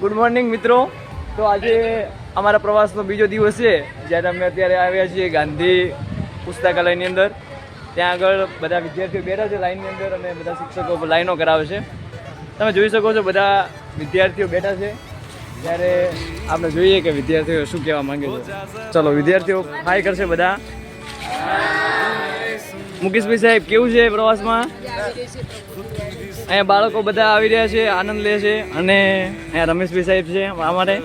Good morning મિત્રો. તો આજે અમારા પ્રવાસનો બીજો દિવસ છે. જ્યારે અમે અત્યારે આવ્યા છીએ ગાંધી પુસ્તકાલયની અંદર. ત્યાં આગળ બધા વિદ્યાર્થીઓ બેઠા છે લાઇનની અંદર અને બધા શિક્ષકો લાઈનો કરાવે છે. તમે જોઈ શકો છો બધા વિદ્યાર્થીઓ બેઠા છે. ત્યારે આપણે જોઈએ કે વિદ્યાર્થીઓ શું કહેવા માંગે છે. ચલો, વિદ્યાર્થીઓ હાય કરશે બધા. મુકેશભાઈ સાહેબ, કેવું છે પ્રવાસમાં? અહીંયા બાળકો બધા આવી રહ્યા છે આનંદ લે છે અને અહીંયા રમેશભાઈ સાહેબ છે અમારે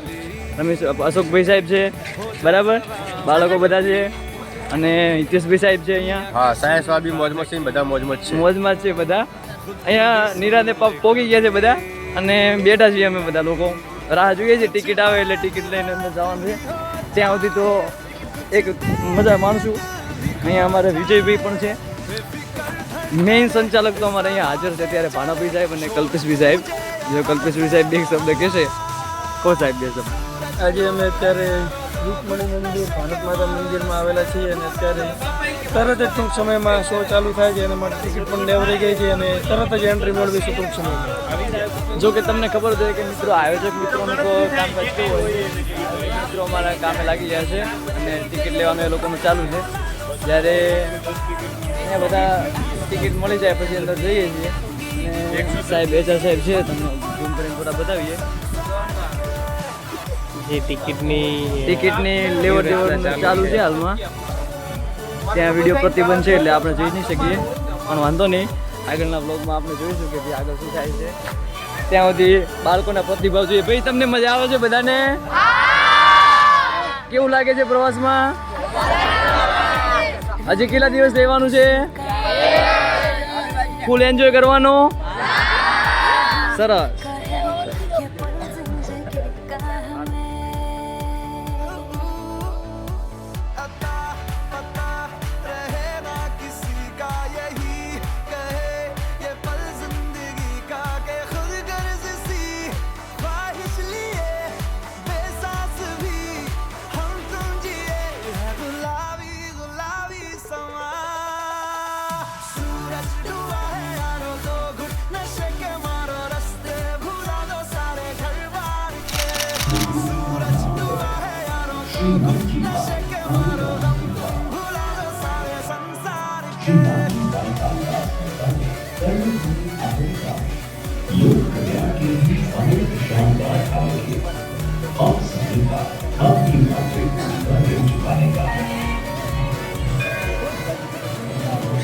રમેશ અશોકભાઈ સાહેબ છે બરાબર? બાળકો બધા છે અને હિતેશભાઈ સાહેબ છે અહીંયા. હા સાયન્સ વાળા મોજમાં છે બધા મોજમાં છે. મોજમાં છે બધા. અહીંયા નિરાતે પોગી ગયા છે બધા અને બેઠા છીએ અમે બધા લોકો. રાહ જોઈએ છીએ ટિકિટ આવે એટલે ટિકિટ લઈને અંદર જવાનું છે. ત્યાં સુધી તો એક મજા માણશું. અહીંયા અમારે વિજયભાઈ પણ છે. મેઇન સંચાલક તો અમારે અહીંયા હાજર છે. ત્યારે ભાણાભી સાહેબ અને કલ્પેશભી સાહેબ. જો કલ્પેશભી સાહેબ બે શબ્દ કહેશે કો સાહેબ બે શબ્દ? આજે અમે અત્યારે રૂપમણી મંદિર ભારત માતા મંદિરમાં આવેલા છીએ અને અત્યારે તરત જ ટૂંક સમયમાં શો ચાલુ થાય છે એના માટે ટિકિટ પણ લેવરાઈ ગઈ છે અને તરત જ એન્ટ્રી મેળવીશું ટૂંક સમયમાં. જો કે તમને ખબર છે કે મિત્રો આયોજક મિત્રોનું તો કામ કરતું હોય? મિત્રો અમારા કામે લાગી ગયા છે અને ટિકિટ લેવાનું એ લોકોનું ચાલુ છે. જ્યારે બધા ટિકિટ મળી જાય પછી અંદર જઈએ છીએ. અને સાહેબ એચઆર સાહેબ છે તમને ઝૂમ કરીને થોડા બતાવીએ. જે ટિકિટની ટિકિટની લેવડ દેવડ ચાલુ છે. હાલમાં. ત્યાં વીડિયો પ્રતિબંધ છે એટલે આપણે જોઈ નહીં શકીએ. પણ વાંધો નહીં. આગળના બ્લોગમાં આપણે જોઈશું કે ભાઈ આગળ શું થાય છે. ત્યાં સુધી બાળકોના પ્રતિભાવ જોઈએ. ભાઈ તમને મજા આવે છે બધાને? કેવું લાગે છે પ્રવાસમાં? હજી કેટલા દિવસ રહેવાનું છે? ફૂલ એન્જોય કરવાનો? સરસ.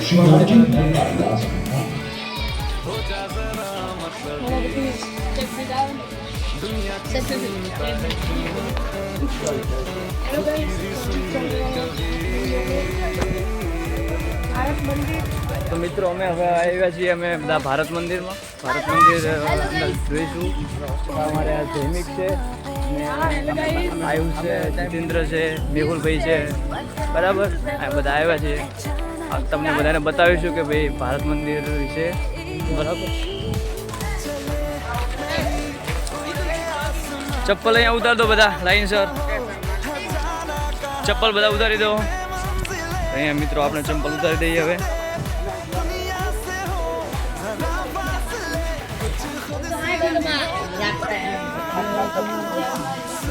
Şivacı Mevla'yla Tebrik ederim. Tebrik ederim. તો મિત્રો અમે હવે આવ્યા છીએ અમે બધા ભારત મંદિરમાં. ભારત મંદિર અંદર જોઈશું. અમારે આ જૈમિક છે આયુ આયુષ છે જીતેન્દ્ર છે મેહુલભાઈ છે. બરાબર? આ બધા આવ્યા છે તમને બધાને બતાવીશું કે ભાઈ ભારત મંદિર વિશે. બરાબર? ચપ્પલ અહીંયા ઉતાર દો બધા લાઈન સર. ચપ્પલ બધા ઉતારી દો. અહીંયા મિત્રો આપણે ચંપલ ઉતારી દઈએ હવે.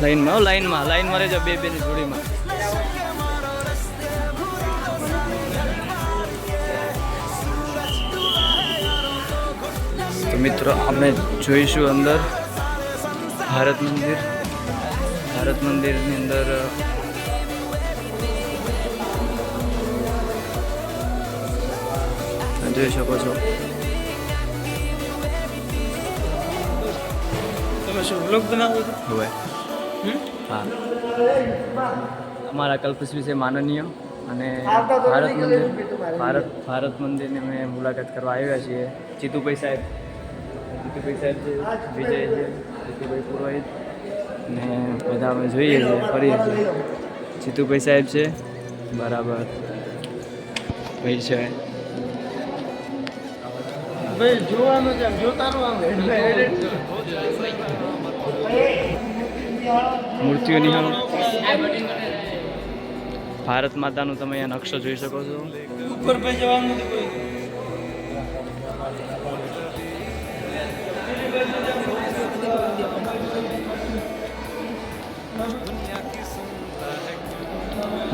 લાઈનમાં લાઈનમાં લાઈનમાં રહેજો બે, બેની જોડીમાં. તો મિત્રો, આપણે જોઈશું અંદર ભારત મંદિર. ભારત મંદિરની અંદર જોઈ શકો છો. તમે શું વ્લોગ બનાવો છો? હોય. હા. અમારા કલ્પસ વિશે માનનીય અને ભારત મંદિર ભારત ભારત મંદિરની અમે મુલાકાત કરવા આવ્યા છીએ. જીતુભાઈ સાહેબ. જીતુભાઈ સાહેબ છે વિજય છે જીતુભાઈ પુરોહિત ને બધા અમે જોઈએ છીએ ફરીએ છીએ. જીતુભાઈ સાહેબ છે. બરાબર. ભાઈ છે. ભાઈ જોવાનું છે ભારત માતાનું તમે અહીંયા નકશો જોઈ શકો છો.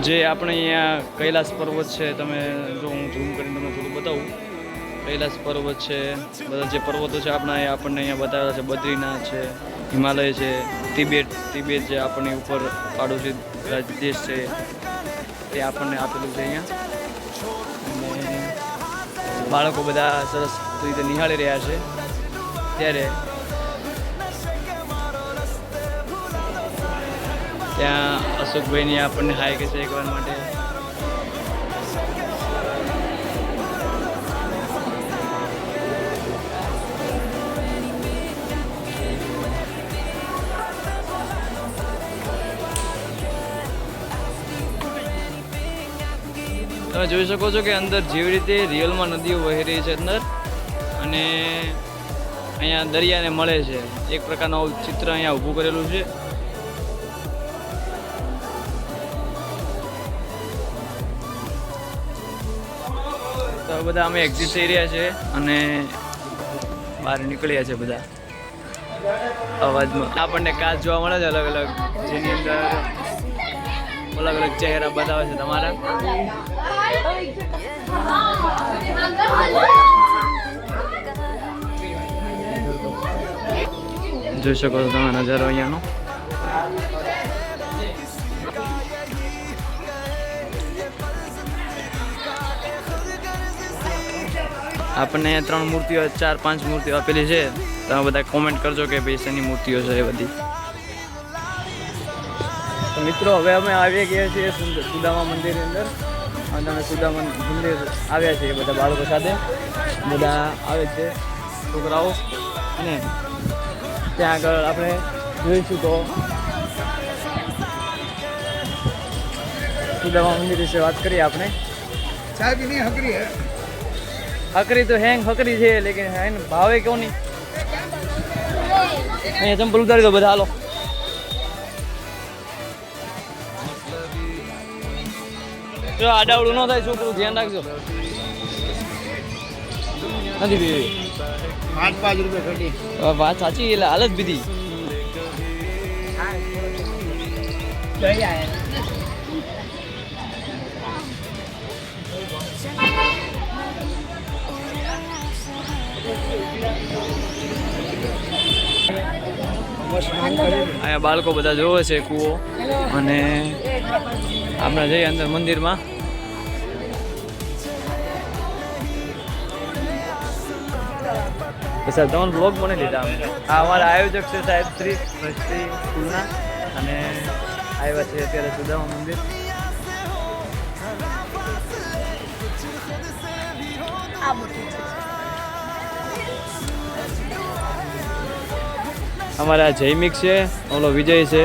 જે આપણે અહીંયા કૈલાસ પર્વત છે તમે જો હું ઝૂમ કરીને તમને થોડું બતાવું. કૈલાસ પર્વત છે, બધા જે પર્વતો છે આપણા એ આપણને અહીંયા બતાવ્યા છે, બદ્રીનાથ છે, હિમાલય છે, તિબેટ તિબેટ જે આપણને ઉપર પાડોશી દેશ છે તે આપણને આપેલું છે અહીંયા. બાળકો બધા સરસ રીતે નિહાળી રહ્યા છે. ત્યારે ત્યાં અશોકભાઈની આપણને હાય છે એકવાર માટે. તમે જોઈ શકો છો કે અંદર જેવી રીતે રિયલમાં નદીઓ વહી રહી છે અંદર અને અહીંયા દરિયાને મળે છે. એક પ્રકારનું ચિત્ર અહીંયા ઊભું કરેલું છે. તો બધા અમે એક્ઝિટ થઈ રહ્યા છે અને બહાર નીકળ્યા છે બધા. અવાજમાં આપણને કાચ જોવા મળે છે અલગ અલગ જેની અંદર અલગ અલગ ચહેરા બતાવે છે તમારા. જોઈ શકો છો તમે નજારો અહીંયાનો. આપણને ત્રણ મૂર્તિઓ ચાર પાંચ મૂર્તિઓ આપેલી છે. તમે બધા કોમેન્ટ કરજો કે ભાઈ શેની મૂર્તિઓ છે એ બધી. મિત્રો હવે અમે આવી ગયા છીએ સુદામા મંદિરની અંદર. અને અમે સુદામા મંદિર આવ્યા છીએ બધા બાળકો સાથે. બધા આવે છે છોકરાઓ. અને ત્યાં આગળ આપણે જોઈશું તો સુદામા મંદિર વિશે વાત કરીએ આપણે. હકરી તો હેંગ હકરી છે લેકિન હે ભાવે કોની નહીં અહીંયા ચંપલ ઉતારી દો બધા હાલો. જો આડાવડું ન થાય છોકરું ધ્યાન રાખજો. નથી પીવી. પાંચ પાંચ રૂપિયા ઘટી. વાત સાચી એટલે હાલ જ પીધી. અહીંયા બાળકો બધા જોવે છે કૂવો. અને આપણે જઈએ અંદર મંદિરમાં. સાહેબ તમારો બ્લોગ મને લીધા હા આ અમારા આયોજક છે સાહેબ શ્રી ટ્રસ્ટી સ્કૂલના અને આવ્યા છે અત્યારે સુદામા મંદિર. અમારા જૈમિક છે ઓલો વિજય છે.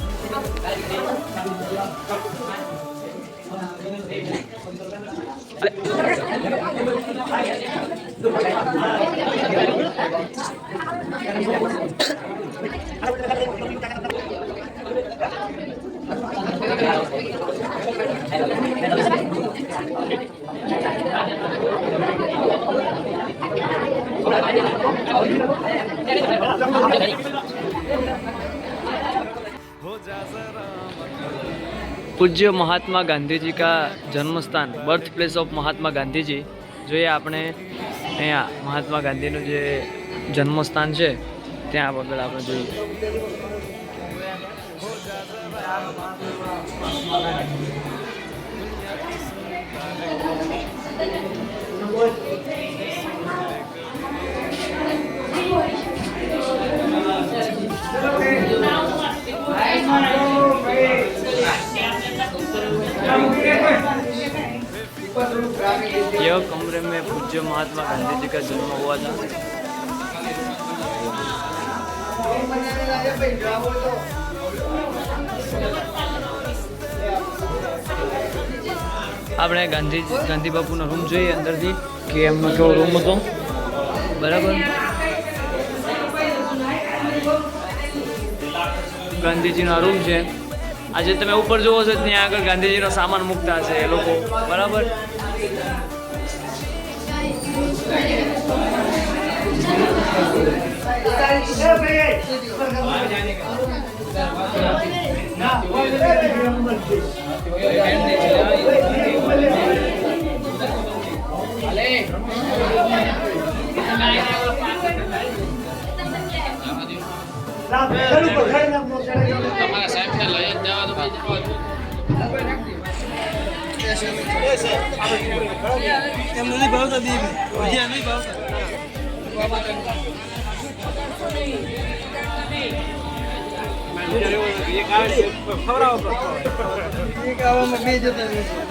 બધા ફરે પૂજ્ય મહાત્મા ગાંધીજી કા જન્મસ્થાન birth place of Mahatma Gandhiji. જોઈએ આપણે અહીંયા મહાત્મા ગાંધીનું જે જન્મસ્થાન છે, ત્યાં આગળ આપણે જોઈએ. लाल कमरे में पूज्य महात्मा गांधी जी का जन्म हुआ था આપણે ગાંધી ગાંધી બાપુનો રૂમ જોઈએ અંદરથી. કે એમનો કેવો રૂમ હતો? બરાબર. ગાંધીજીનો રૂમ છે. આજે તમે ઉપર જુઓ છો ત્યાં આગળ ગાંધીજીનો સામાન મૂકતા છે એ લોકો. બરાબર. એમ નથી ભાવતા દીપ ભજીયા નહીં ભાવતા આવવામાં બે જતા